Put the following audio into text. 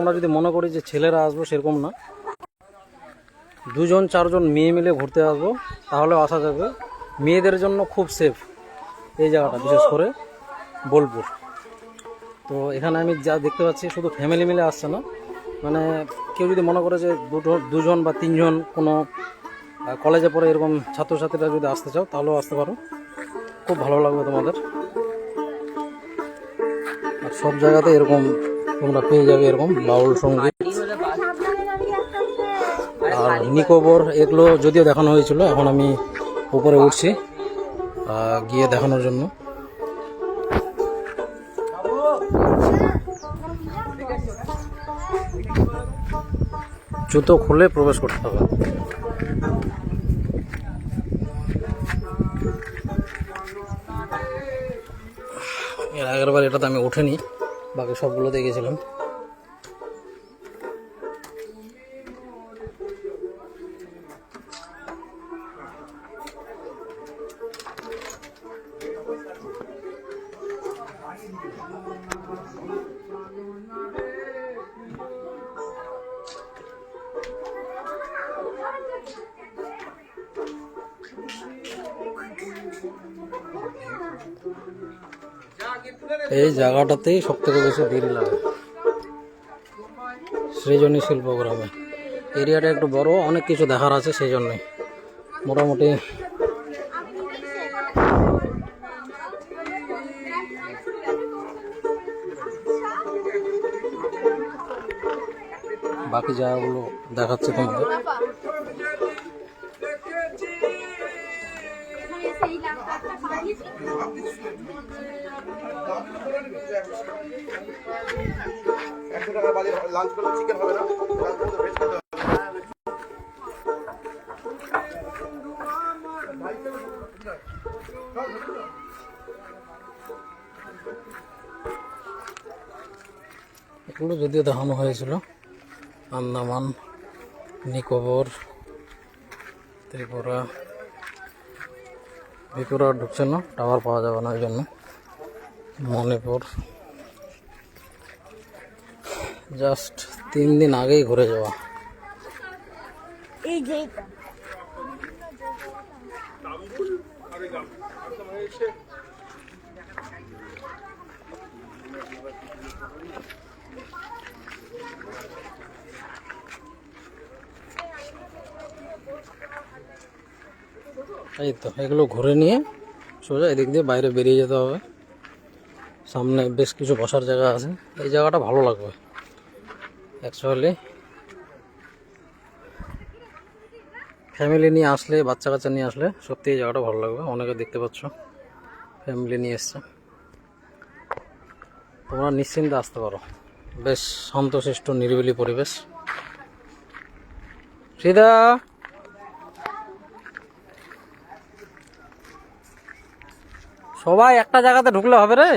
আমরা যদি মনে করি যে ছেলেরা আসব সেরকম না। দুজন, চারজন মেয়ে মিলে ঘুরতে আসব তাহলেও আসা যাবে মেয়েদের জন্য খুব সেফ এই জায়গাটা, বিশেষ করে বোলপুর। তো এখানে আমি যা দেখতে পাচ্ছি, শুধু ফ্যামিলি মিলে আসছে না। মানে কেউ যদি মনে করে যে দুটো, দুজন বা তিনজন কোনো কলেজে পড়ে এরকম ছাত্রছাত্রীরা যদি আসতে চাও, তাহলেও আসতে পারো। খুব ভালো লাগবে তোমাদের। আর সব জায়গাতে এরকম তোমরা পেয়ে যাবে এরকম বাউল সংগীত। আর নিকোবর এগুলো যদিও দেখানো হয়েছিল, এখন আমি উপরে উঠছি গিয়ে দেখানোর জন্য। জুতো খুলে প্রবেশ করতে হবে। এর আগের বার এটাতে আমি উঠিনি। বাকি সবগুলোতে গেছিলাম এই জায়গাটাতেই সব থেকে বেশি দেরি লাগে। সৃজনী শিল্পগ্রামে। এরিয়াটা একটু বড়, অনেক কিছু দেখার আছে সেই জন্যই মোটামুটি বাকি জায়গাগুলো দেখাচ্ছে তোমাদের। একশো টাকা বাজে লাঞ্চ করলে চিকেন হবে না লাঞ্চ এগুলো যদিও দেখানো হয়েছিল, আন্দামান, নিকোবর, ত্রিপুরা ত্রিপুরা আর ঢুকছে না টাওয়ার পাওয়া যাবে না ওই জন্য মণিপুর। জাস্ট তিন দিন আগেই ঘুরে যাওয়া। এই তো, এগুলো ঘুরে নিয়ে সোজা এদিক দিয়ে বাইরে বেরিয়ে যেতে হবে। সামনে বেশ কিছু বসার জায়গা আছে। এই জায়গাটা ভালো লাগবে অ্যাকচুয়ালি ফ্যামিলি নিয়ে আসলে বাচ্চা কাচ্চা নিয়ে আসলে সত্যি এই জায়গাটা ভালো লাগবে। অনেকে দেখতে পাচ্ছ ফ্যামিলি নিয়ে এসছে। তোমরা নিশ্চিন্তে আসতে পারো। বেশ শান্তশিষ্ট, নিরিবিলি পরিবেশ। সীতা সবাই একটা জায়গাতে ঢুকলে হবে রে।